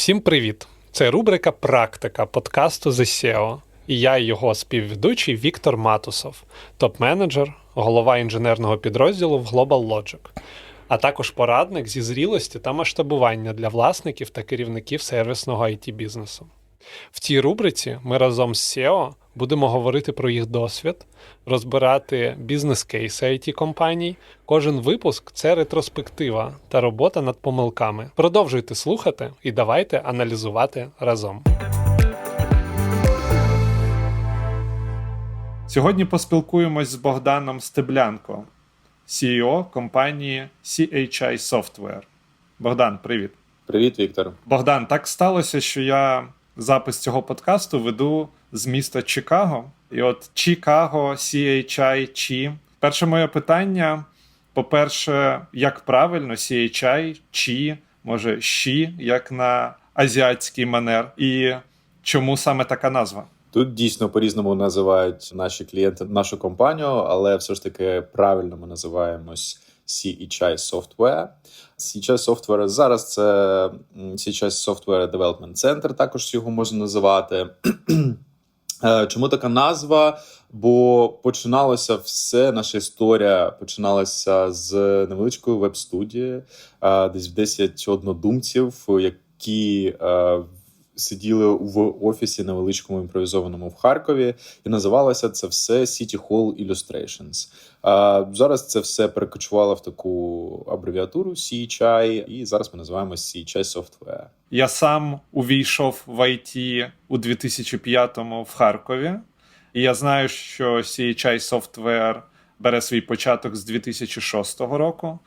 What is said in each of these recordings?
Всім привіт! Це рубрика Практика подкасту The SEO. І я його співведучий Віктор Матусов, топ-менеджер, голова інженерного підрозділу в Global Logic, а також порадник зі зрілості та масштабування для власників та керівників сервісного it бізнесу. В цій рубриці ми разом з SEO будемо говорити про їх досвід, розбирати бізнес-кейси it компаній. Кожен випуск це ретроспектива та робота над помилками. Продовжуйте слухати і давайте аналізувати разом. Сьогодні поспілкуємось з Богданом Стеблянко, CEO компанії CHI Software. Богдан, привіт. Привіт, Віктор. Богдан, так сталося, що я запис цього подкасту веду з міста Чикаго. І от Чикаго, CHI, Чи. Перше моє питання: по-перше, як правильно CHI, Чи, може Ші, як на азіатський манер, і чому саме така назва? Тут дійсно по-різному називають наші клієнти нашу компанію, але все ж таки правильно ми називаємось CHI Software. CHI Software зараз це CHI Software Development Center, також його можна називати. Е, Чому така назва? Бо починалося все, наша історія починалася з невеличкої веб-студії, е, десь в 10 однодумців, які е, сиділи в офісі невеличкому імпровізованому в Харкові, і називалося це все City Hall Illustrations. А зараз це все перекочувало в таку абревіатуру CHI, і зараз ми називаємо CHI Software. Я сам увійшов в IT у 2005-му в Харкові, і я знаю, що CHI Software бере свій початок з 2006 року.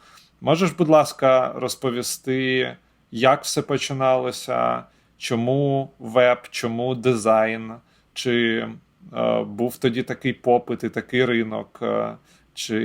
Можеш, будь ласка, розповісти, як все починалося, чому веб, чому дизайн, чи е, був тоді такий попит і такий ринок, е, чи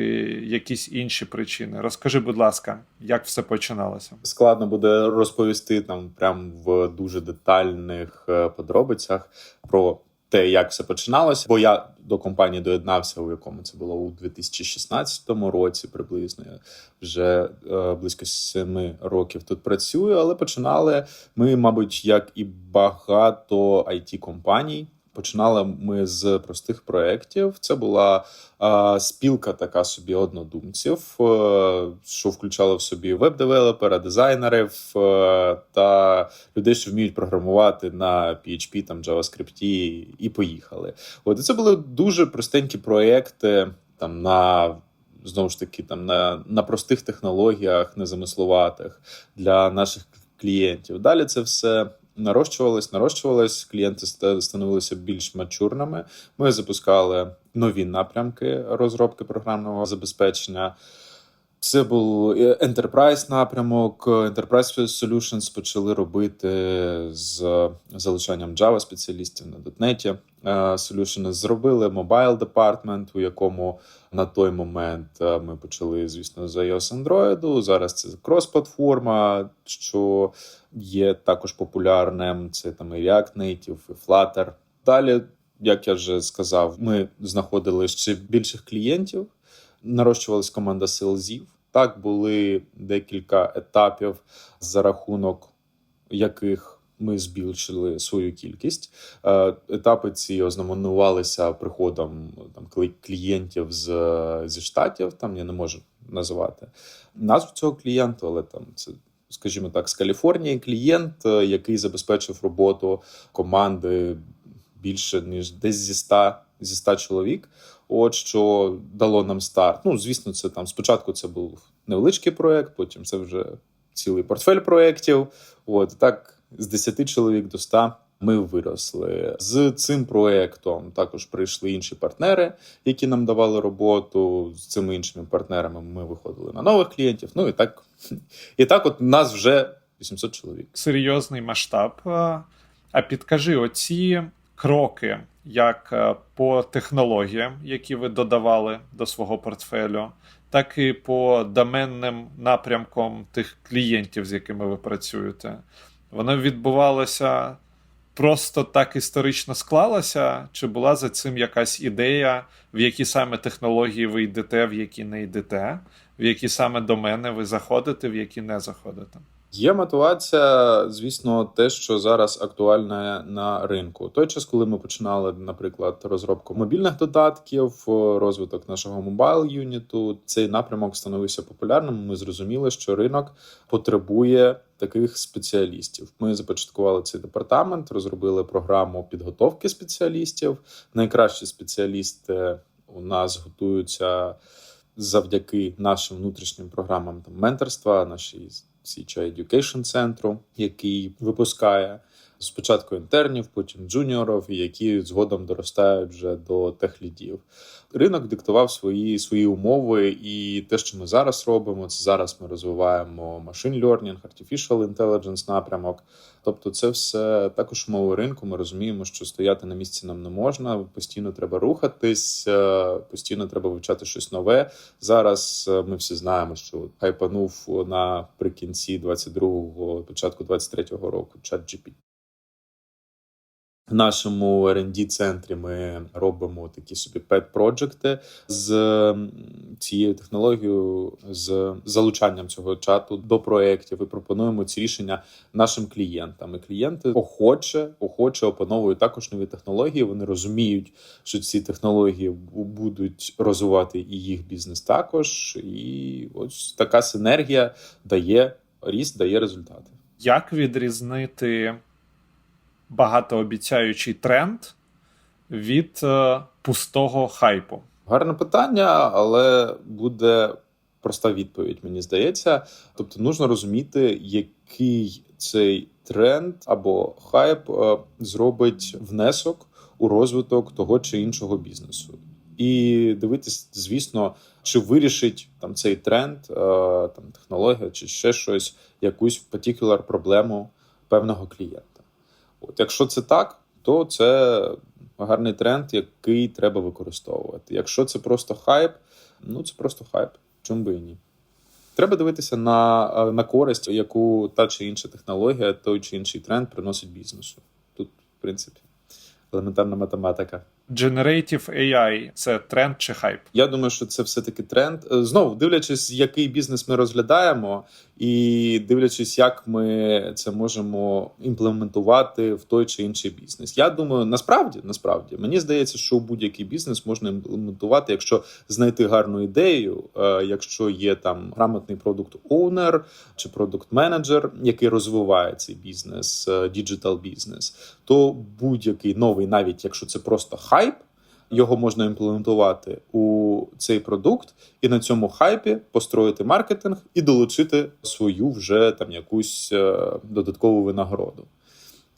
якісь інші причини? Розкажи, будь ласка, як все починалося? Складно буде розповісти там прям в дуже детальних е, подробицях про те, як все починалося. Бо я до компанії доєднався, у якому це було у 2016 році, приблизно я вже е, близько семи років тут працюю. Але починали ми, мабуть, як і багато it компаній. Починали ми з простих проєктів. Це була е, спілка така собі однодумців, е, що включало в собі веб-девелопера, дизайнерів е, та людей, що вміють програмувати на PHP, там JavaScript і поїхали. От і це були дуже простенькі проекти там на. Знову ж таки, там на, на простих технологіях, незамислуватих для наших клієнтів. Далі це все нарощувалось, нарощувалось. Клієнти становилися більш мачурними. Ми запускали нові напрямки розробки програмного забезпечення. Це був е, Enterprise напрямок. Enterprise Solutions почали робити з залучанням Java спеціалістів на .NET. Е, Solutions зробили Mobile Department, у якому на той момент е, ми почали, звісно, з iOS Android. Зараз це крос-платформа, що є також популярним. Це там і React Native, і Flutter. Далі, як я вже сказав, ми знаходили ще більших клієнтів нарощувалась команда селзів. Так, були декілька етапів, за рахунок яких ми збільшили свою кількість. Е, Етапи ці ознаменувалися приходом там клі- клієнтів з, зі штатів. Там я не можу називати назву цього клієнту, але там це. Скажімо так, з Каліфорнії клієнт, е, який забезпечив роботу команди більше ніж десь зі 100, зі 100 чоловік. От що дало нам старт. Ну, звісно, це там спочатку це був невеличкий проект, потім це вже цілий портфель проєктів. От так з 10 чоловік до 100 ми виросли. З цим проектом також прийшли інші партнери, які нам давали роботу. З цими іншими партнерами ми виходили на нових клієнтів. Ну і так, і так, от нас вже 800 чоловік. серйозний масштаб. А підкажи, оці кроки, як е, по технологіям, які ви додавали до свого портфелю, так і по доменним напрямкам тих клієнтів, з якими ви працюєте, воно відбувалося просто так історично склалося, чи була за цим якась ідея, в які саме технології ви йдете, в які не йдете, в які саме домени ви заходите, в які не заходите? Є мотивація, звісно, те, що зараз актуальне на ринку. Той час, коли ми починали, наприклад, розробку мобільних додатків, розвиток нашого мобайл юніту, цей напрямок становився популярним. Ми зрозуміли, що ринок потребує таких спеціалістів. Ми започаткували цей департамент, розробили програму підготовки спеціалістів. Найкращі спеціалісти у нас готуються завдяки нашим внутрішнім програмам там менторства, нашій CHI Education центру, який випускає спочатку інтернів, потім джуніорів, які згодом доростають вже до техлідів. Ринок диктував свої свої умови, і те, що ми зараз робимо, це зараз ми розвиваємо machine learning, artificial intelligence напрямок. Тобто, це все також умови ринку. Ми розуміємо, що стояти на місці нам не можна. Постійно треба рухатись, е, постійно треба вивчати щось нове. Зараз е, ми всі знаємо, що хайпанув наприкінці 22-го, початку 23-го року чат GPT. В нашому R&D центрі ми робимо такі собі пет проджекти з цією технологією, з залучанням цього чату до проєктів і пропонуємо ці рішення нашим клієнтам. І клієнти охоче, охоче опановують також нові технології. Вони розуміють, що ці технології будуть розвивати і їх бізнес також. І ось така синергія дає ріст, дає результати. Як відрізнити багатообіцяючий тренд від е, пустого хайпу? Гарне питання, але буде проста відповідь, мені здається. Тобто, нужно розуміти, який цей тренд або хайп е, зробить внесок у розвиток того чи іншого бізнесу. І дивитись, звісно, чи вирішить там цей тренд, е, там технологія, чи ще щось, якусь particular проблему певного клієнта. От якщо це так, то це гарний тренд, який треба використовувати. Якщо це просто хайп, ну це просто хайп. Чому би і ні? Треба дивитися на, е, на користь, яку та чи інша технологія, той чи інший тренд приносить бізнесу. Тут, в принципі, елементарна математика. Generative AI – це тренд чи хайп? Я думаю, що це все-таки тренд. Е, Знову дивлячись, який бізнес ми розглядаємо, і дивлячись, як ми це можемо імплементувати в той чи інший бізнес. Я думаю, насправді, насправді, мені здається, що будь-який бізнес можна імплементувати, якщо знайти гарну ідею, е, якщо є там грамотний продукт оунер чи продукт менеджер, який розвиває цей бізнес, діджитал бізнес, то будь-який новий, навіть якщо це просто хайп. Його можна імплементувати у цей продукт, і на цьому хайпі построїти маркетинг і долучити свою вже там якусь е, додаткову винагороду.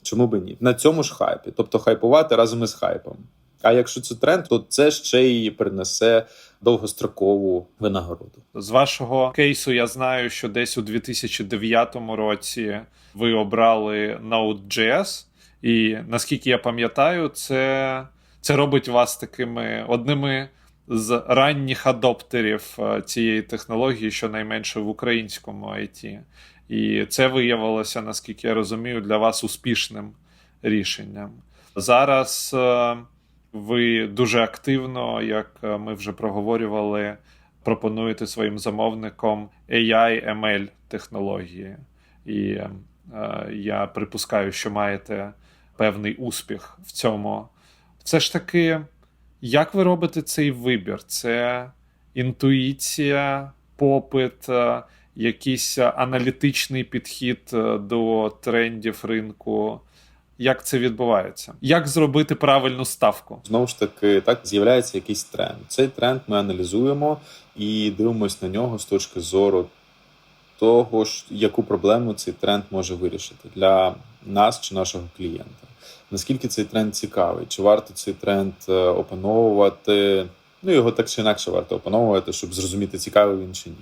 Чому би ні? На цьому ж хайпі, тобто хайпувати разом із хайпом. А якщо це тренд, то це ще й принесе довгострокову винагороду. З вашого кейсу я знаю, що десь у 2009 році ви обрали Node.js, і наскільки я пам'ятаю, це, це робить вас такими одними з ранніх адоптерів е, цієї технології, щонайменше в українському IT. І це виявилося, наскільки я розумію, для вас успішним рішенням. Зараз е, ви дуже активно, як е, ми вже проговорювали, пропонуєте своїм замовникам AI ML технології. І я припускаю, що маєте певний успіх в цьому. Це ж таки, як ви робите цей вибір? Це інтуїція, попит, е, якийсь аналітичний підхід е, до трендів ринку. Як це відбувається? Як зробити правильну ставку? Знову ж таки, так з'являється якийсь тренд. Цей тренд ми аналізуємо і дивимося на нього з точки зору того, яку проблему цей тренд може вирішити для нас чи нашого клієнта. Наскільки цей тренд цікавий? Чи варто цей тренд е, опановувати? Ну, його так чи інакше варто опановувати, щоб зрозуміти, цікавий він чи ні.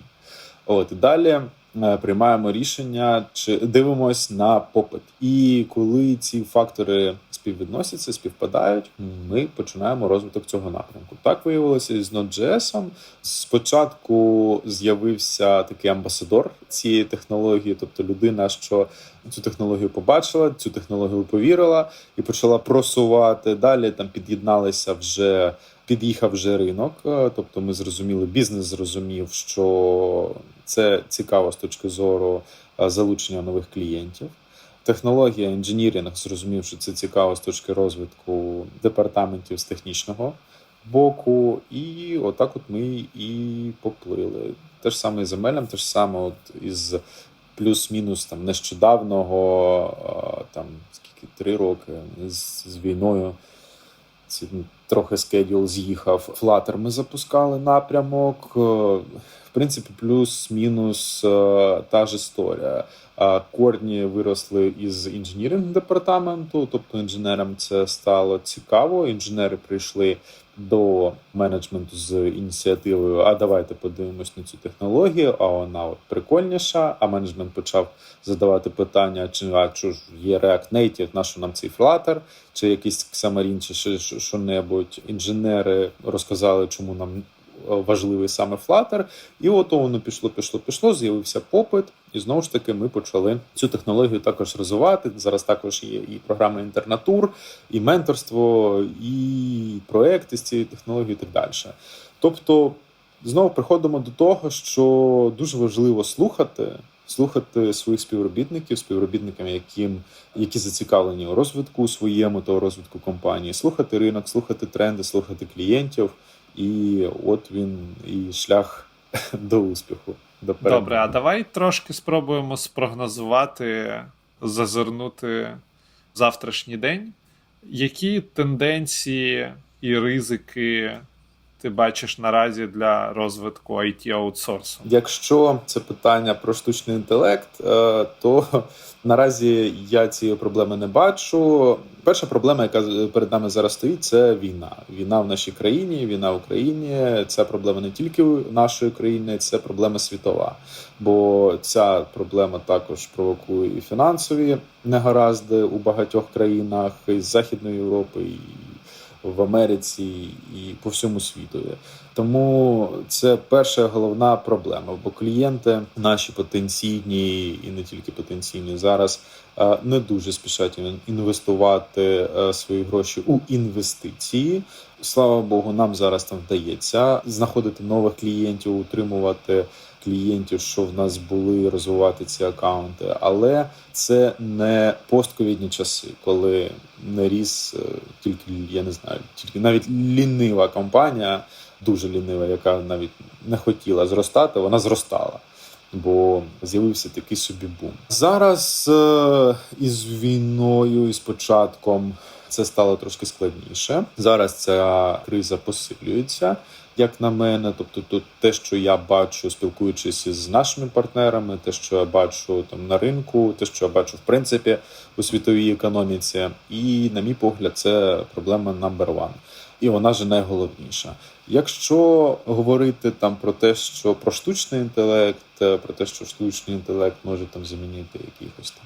От далі е, приймаємо рішення, чи дивимось на попит. І коли ці фактори співвідносяться, співпадають, ми починаємо розвиток цього напрямку. Так виявилося і з Node.js. Спочатку з'явився такий амбасадор цієї технології, тобто людина, що цю технологію побачила, цю технологію повірила і почала просувати. Далі там під'єдналися вже під'їхав вже ринок. е, Тобто, ми зрозуміли, бізнес зрозумів, що це цікаво з точки зору е, залучення нових клієнтів. Технологія інженірінг зрозумів, що це цікаво з точки розвитку департаментів з технічного боку, і отак от ми і поплили. Те ж саме і з ML, те ж саме от із плюс-мінус там нещодавного, там скільки три роки з, з війною. Ці, ну, трохи скедюл з'їхав. Flutter ми запускали напрямок. Е, В принципі, плюс-мінус е, та ж історія. Корні виросли із інженіринг департаменту, тобто інженерам це стало цікаво. Інженери прийшли до менеджменту з ініціативою: а давайте подивимось на цю технологію, а вона от прикольніша. А менеджмент почав задавати питання: чи а що ж є React Native, на що нам цей Flutter, чи якийсь Xamarin, чи що-небудь. Інженери розказали, чому нам важливий саме Flutter. І от воно пішло, пішло, пішло, з'явився попит. І знову ж таки ми почали цю технологію також розвивати. Зараз також є і програма інтернатур, і менторство, і проекти з цією технологією, і так далі. Тобто, знову приходимо до того, що дуже важливо слухати. Слухати своїх співробітників, співробітникам, яким які зацікавлені у розвитку своєму у розвитку компанії, слухати ринок, слухати тренди, слухати клієнтів, і от він і шлях до успіху. До. Добре, а давай трошки спробуємо спрогнозувати, зазирнути завтрашній день. Які тенденції і ризики ти бачиш наразі для розвитку it аутсорсу? Якщо це питання про штучний інтелект, е, то наразі я цієї проблеми не бачу. Перша проблема, яка перед нами зараз стоїть, це війна. Війна в нашій країні, війна в Україні. Це проблема не тільки нашої країни, це проблема світова. Бо ця проблема також провокує і фінансові негаразди у багатьох країнах із Західної Європи. В Америці і по всьому світу. Тому це перша головна проблема, бо клієнти наші потенційні і не тільки потенційні зараз е, не дуже спішать інвестувати е, свої гроші у інвестиції. Слава Богу, нам зараз там вдається знаходити нових клієнтів, утримувати клієнтів, що в нас були, розвивати ці акаунти, але це не постковідні часи, коли не ріс е, тільки я не знаю, тільки навіть лінива компанія, дуже лінива, яка навіть не хотіла зростати, вона зростала. Бо з'явився такий собі бум. Зараз е, із війною, і з початком це стало трошки складніше. Зараз ця криза посилюється, як на мене. Тобто, тут те, що я бачу, спілкуючись із нашими партнерами, те, що я бачу там на ринку, те, що я бачу в принципі у світовій економіці, і, на мій погляд, це проблема number one. І вона ж найголовніша. Якщо говорити там про те, що про штучний інтелект, про те, що штучний інтелект може там замінити якихось там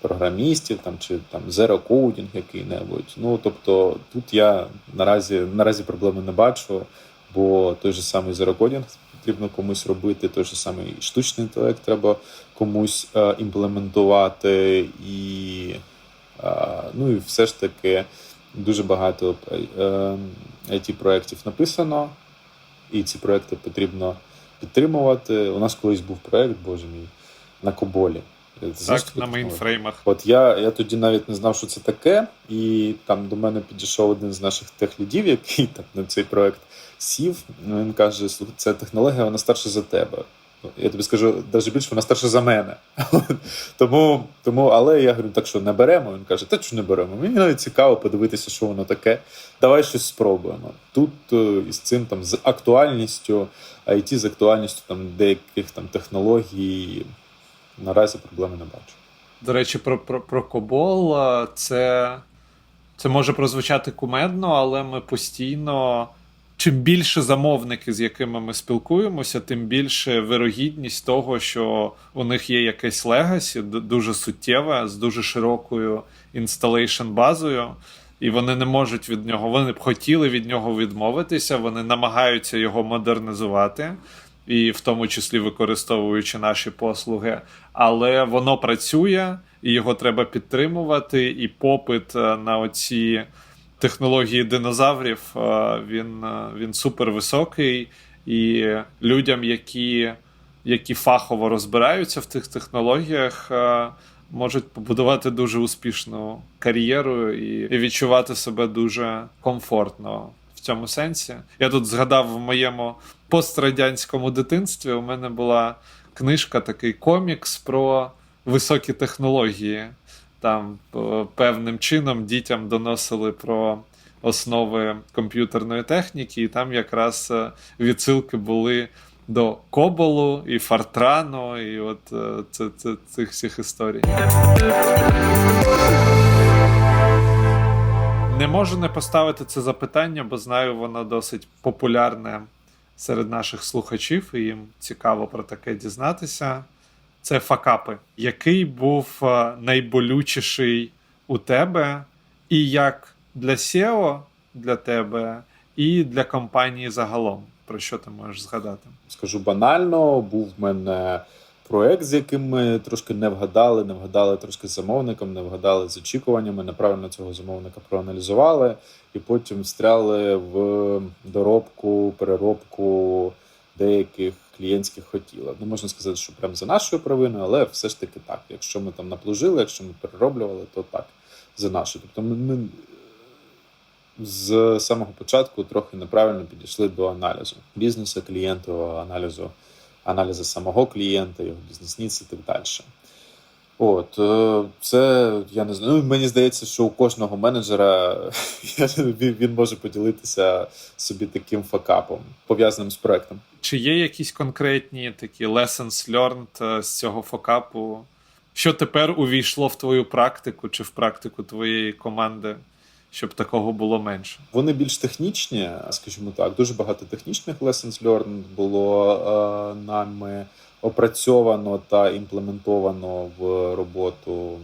програмістів, там чи там coding який-небудь. Ну тобто тут я наразі наразі проблеми не бачу, бо той же самий coding потрібно комусь робити, той же самий штучний інтелект треба комусь е, імплементувати, і е, ну і все ж таки дуже багато е, it проєктів написано, і ці проекти потрібно підтримувати. У нас колись був проект, боже мій, на Коболі. Знаєш Так, на мейнфреймах. От я, я тоді навіть не знав, що це таке, і там до мене підійшов один з наших техлідів, який там на цей проект сів. Він каже: слухай, ця технологія вона старша за тебе. Я тобі скажу, навіть більше вона старша за мене. тому, тому, але я говорю, так що не беремо. Він каже, та що не беремо. Мені навіть цікаво подивитися, що воно таке. Давай щось спробуємо. Тут е, із цим там з актуальністю, IT з актуальністю там деяких там технологій. Наразі проблеми не бачу. До речі, про, про, про Кобол це, це може прозвучати кумедно, але ми постійно. Чим більше замовники, з якими ми спілкуємося, тим більше вирогідність того, що у них є якесь легасі, дуже суттєве, з дуже широкою інсталейшн базою, і вони не можуть від нього, вони б хотіли від нього відмовитися, вони намагаються його модернізувати, і в тому числі використовуючи наші послуги, але воно працює, і його треба підтримувати, і попит е, на оці технології динозаврів, е, він, е, він супер високий, і людям, які, які фахово розбираються в тих технологіях, можуть побудувати дуже успішну кар'єру і, відчувати себе дуже комфортно цьому сенсі. Я тут згадав в моєму пострадянському дитинстві. У мене була книжка, такий комікс про високі технології. Там е, певним чином дітям доносили про основи комп'ютерної техніки, і там якраз е, відсилки були до Коболу і Фортрану, і от е, це, це, цих всіх історій. Не можу не поставити це запитання, бо знаю, воно досить популярне серед наших слухачів, і їм цікаво про таке дізнатися. Це факапи. Який був е, найболючіший у тебе, і як для SEO для тебе, і для компанії загалом? Про що ти можеш згадати? Скажу банально, був в мене проект, з яким ми трошки не вгадали, не вгадали трошки з замовником, не вгадали з очікуваннями, неправильно цього замовника проаналізували, і потім встряли в доробку, переробку деяких клієнтських хотілок. Не можна сказати, що прямо за нашою провиною, але все ж таки так. Якщо ми там наплужили, якщо ми перероблювали, то так, за нашою. Тобто ми, ми з самого початку трохи неправильно підійшли до аналізу бізнесу клієнту, аналізу, аналізу самого клієнта, його бізнес-ніц і так далі. От, е, це я не знаю. Ну, мені здається, що у кожного менеджера він він може поділитися собі таким факапом, пов'язаним з проектом. Чи є якісь конкретні такі lessons learned е, з цього факапу? Що тепер увійшло в твою практику чи в практику твоєї команди, щоб такого було менше? Вони більш технічні, скажімо так. Дуже багато технічних lessons learned було е, нами опрацьовано та імплементовано в роботу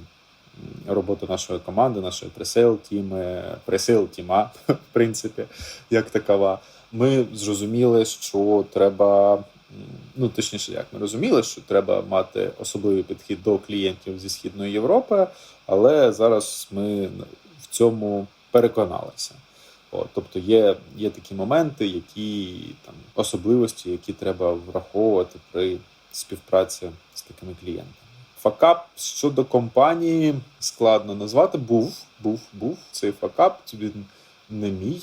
роботу нашої команди, нашої пресейл тіми, пресейл тіма, в принципі, як такова. Ми зрозуміли, що треба. Ну, точніше, як ми розуміли, що треба мати особливий підхід до клієнтів зі Східної Європи, але зараз ми в цьому переконалися. От, тобто є є такі моменти, які там особливості, які треба враховувати при співпраці з такими клієнтами. Факап щодо компанії складно назвати. Був, був, був цей факап. Він не мій.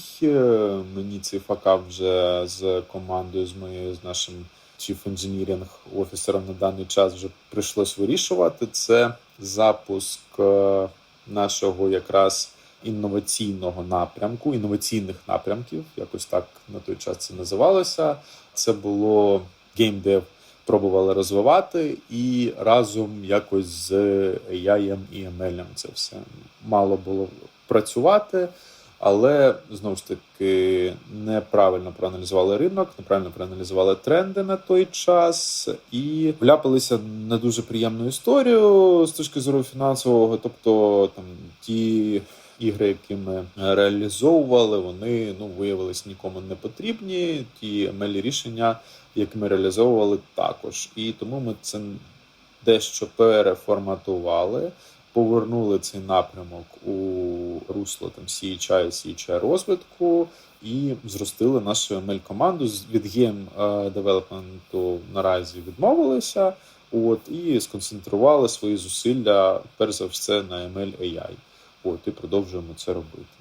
Мені цей факап вже з командою, з моєю, з нашим Chief Engineering офісером на даний час вже прийшлось вирішувати. Це запуск нашого якраз інноваційного напрямку, інноваційних напрямків, якось так на той час це називалося. Це було геймдев пробували розвивати, і разом якось з AI і ML це все мало було працювати. Але знову ж таки неправильно проаналізували ринок, неправильно проаналізували тренди на той час і вляпалися на дуже приємну історію з точки зору фінансового. Тобто там ті ігри, які ми реалізовували, вони ну виявилися нікому не потрібні. Ті мелі рішення, які ми реалізовували, також. І тому ми це дещо переформатували. Повернули цей напрямок у русло там CHI, CHI розвитку і зростили нашу ML команду від гейм девелопменту наразі відмовилися. От і сконцентрували свої зусилля перш за все на ML AI. От і продовжуємо це робити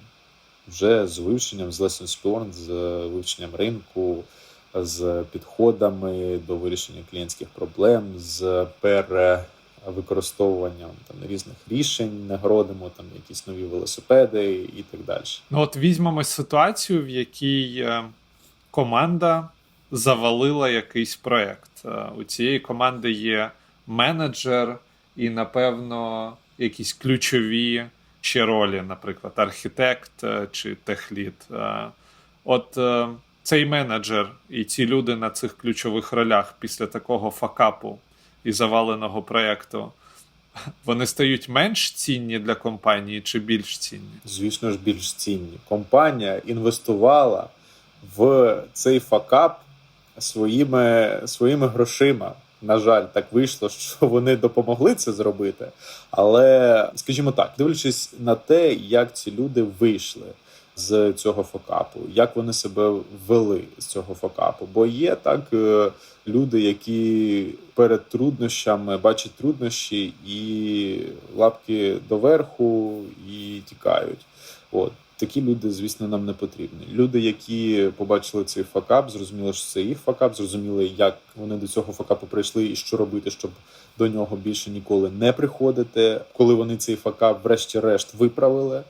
вже з вивченням, з lessons learned, з вивченням ринку, з підходами до вирішення клієнтських проблем, з перевикористовуванням там різних рішень, нагородимо там якісь нові велосипеди і так далі. Ну от візьмемо ситуацію, в якій е, команда завалила якийсь проект. Е, у цієї команди є менеджер і, напевно, якісь ключові ще ролі, наприклад, архітект е, чи техлід. От цей менеджер і ці люди на цих ключових ролях після такого факапу і заваленого проєкту, вони стають менш цінні для компанії чи більш цінні? Звісно ж, більш цінні. Компанія інвестувала в цей факап своїми, своїми грошима. На жаль, так вийшло, що вони допомогли це зробити. Але, скажімо так, дивлячись на те, як ці люди вийшли з цього факапу, як вони себе ввели з цього факапу. Бо є так е, люди, які перед труднощами бачать труднощі і лапки доверху і тікають. От такі люди, звісно, нам не потрібні. Люди, які побачили цей факап, зрозуміли, що це їх факап, зрозуміли, як вони до цього факапу прийшли і що робити, щоб до нього більше ніколи не приходити. Коли вони цей факап, врешті-решт, виправили,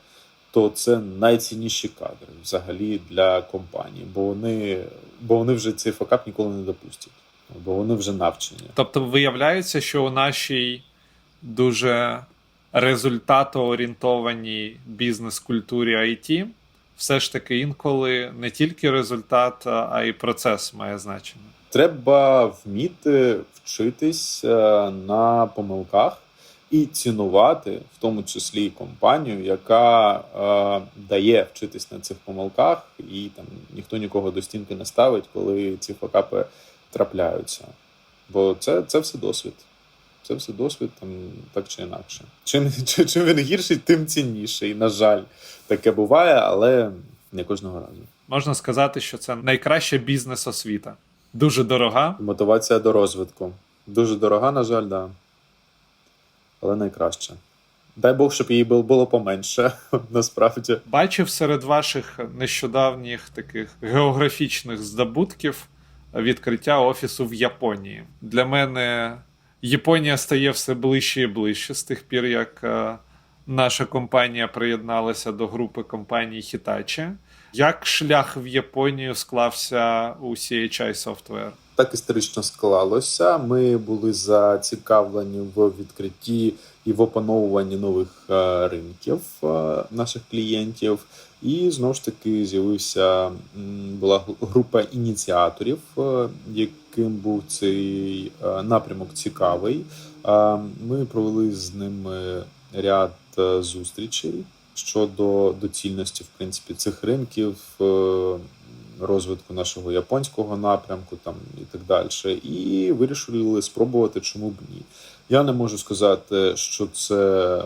то це найцінніші кадри взагалі для компанії, бо вони, бо вони вже цей факап ніколи не допустять, бо вони вже навчені. Тобто, виявляється, що у нашій дуже результатоорієнтованій бізнес-культурі IT все ж таки інколи не тільки результат, а й процес має значення. Треба вміти вчитись е, на помилках і цінувати, в тому числі компанію, яка е, дає вчитись на цих помилках, і там ніхто нікого до стінки не ставить, коли ці факапи трапляються. Бо це, це все досвід. Це все досвід, там так чи інакше. Чим, чим він гірший, тим цінніший. На жаль, таке буває, але не кожного разу. Можна сказати, що це найкраща бізнес-освіта. Дуже дорога, Мотивація до розвитку. Дуже дорога, на жаль, да. Але найкраще. Дай Бог, щоб її було поменше, насправді. Бачив серед ваших нещодавніх таких географічних здобутків відкриття офісу в Японії. Для мене Японія стає все ближче і ближче з тих пір, як е, наша компанія приєдналася до групи компаній Hitachi. Як шлях в Японію склався у CHI Software? Так історично склалося. Ми були зацікавлені в відкритті і в опановуванні нових е, ринків е, наших клієнтів. І знову ж таки з'явився була група ініціаторів, е, яким був цей е, напрямок цікавий. Ми провели з ними ряд е, зустрічей щодо доцільності в принципі цих ринків. розвитку нашого японського напрямку там і так далі. І вирішили спробувати, чому б ні. Я не можу сказати, що це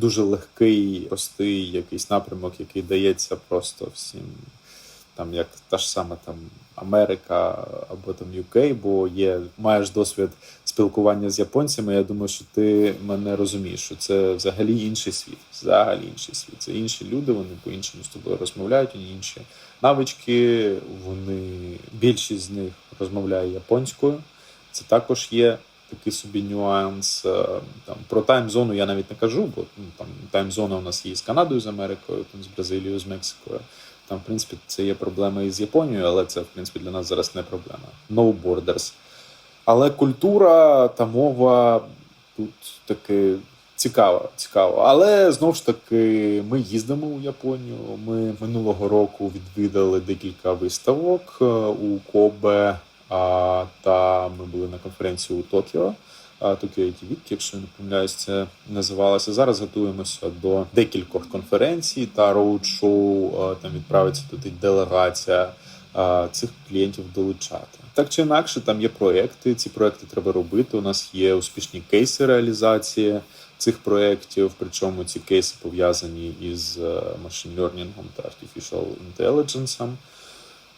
дуже легкий, простий якийсь напрямок, який дається просто всім, там як та ж сама там Америка або там UK, бо є маєш досвід спілкування з японцями. Я думаю, що ти мене розумієш, що це взагалі інший світ. Взагалі інший світ. Це інші люди, вони по-іншому з тобою розмовляють, вони інші навички. Вони більшість з них розмовляє японською. Це також є такий собі нюанс. Е, Там про таймзону я навіть не кажу, бо ну, там таймзона у нас є з Канадою, з Америкою, там з Бразилією, з Мексикою. Там, в принципі, це є проблема і з Японією, але це в принципі для нас зараз не проблема. No borders. Але культура та мова тут таки цікава, цікава. Але знову ж таки, ми їздимо у Японію. Ми минулого року відвідали декілька виставок е, у Кобе, та ми були на конференції у Токіо. а, Tokyo IT Week, якщо не помиляюсь, це називалося. Зараз готуємося до декількох конференцій та роуд-шоу. Там відправиться туди делегація цих клієнтів долучати. Так чи інакше, там є проекти. Ці проекти треба робити. У нас є успішні кейси реалізації цих проєктів, причому ці кейси пов'язані із е, machine learning та artificial intelligence.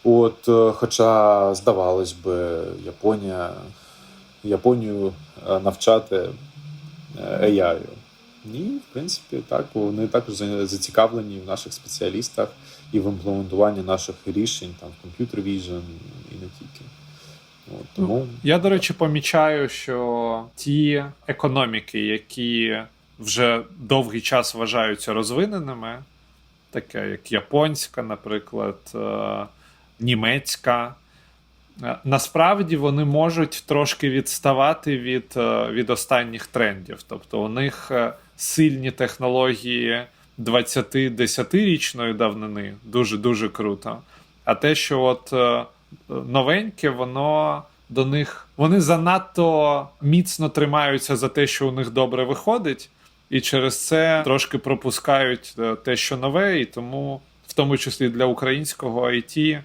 От, е, хоча, здавалось би, Японія, Японію е, навчати е, AI. Ні, в принципі, так, вони також зацікавлені в наших спеціалістах і в імплементуванні наших рішень, там, в комп'ютер vision і не тільки. От, тому Я, до речі, помічаю, що ті економіки, які вже довгий час вважаються розвиненими, таке як японська, наприклад, німецька, е, насправді вони можуть трошки відставати від, е, від останніх трендів. Тобто у них е, сильні технології 20-10-річної давнини, дуже дуже круто. А те, що от новеньке, воно до них вони занадто міцно тримаються за те, що у них добре виходить, і через це трошки пропускають те, що нове, і тому, в тому числі для українського IT,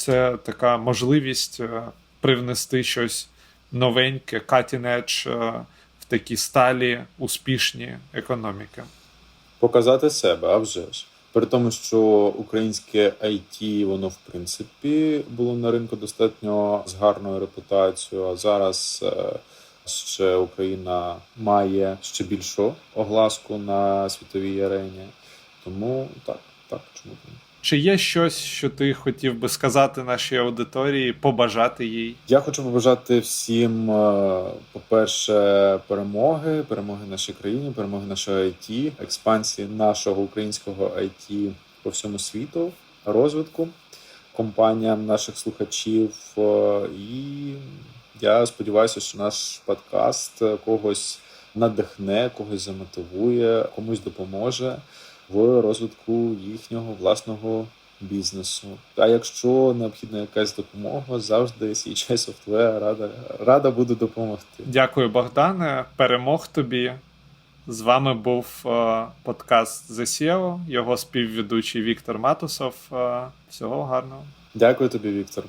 це така можливість е, привнести щось новеньке, cutting edge е, в такі сталі успішні економіки. показати себе, а вже ж. При тому, що українське IT, воно в принципі було на ринку достатньо з гарною репутацією. А зараз е, ще Україна має ще більшу огласку на світовій арені. Тому так, так, чому. Чи є щось, що ти хотів би сказати нашій аудиторії, побажати їй? Я хочу побажати всім, е, по-перше, перемоги, перемоги нашій країні, перемоги нашого IT, експансії нашого українського IT по всьому світу, розвитку компаніям наших слухачів. е, І я сподіваюся, що наш подкаст когось надихне, когось замотивує, комусь допоможе в розвитку їхнього власного бізнесу. А якщо необхідна якась допомога, завжди CHI Software рада, рада буду допомогти. Дякую, Богдане. Перемог тобі. З вами був е, подкаст The SEO, його співведучий Віктор Матусов. Е, всього гарного. Дякую тобі, Віктор.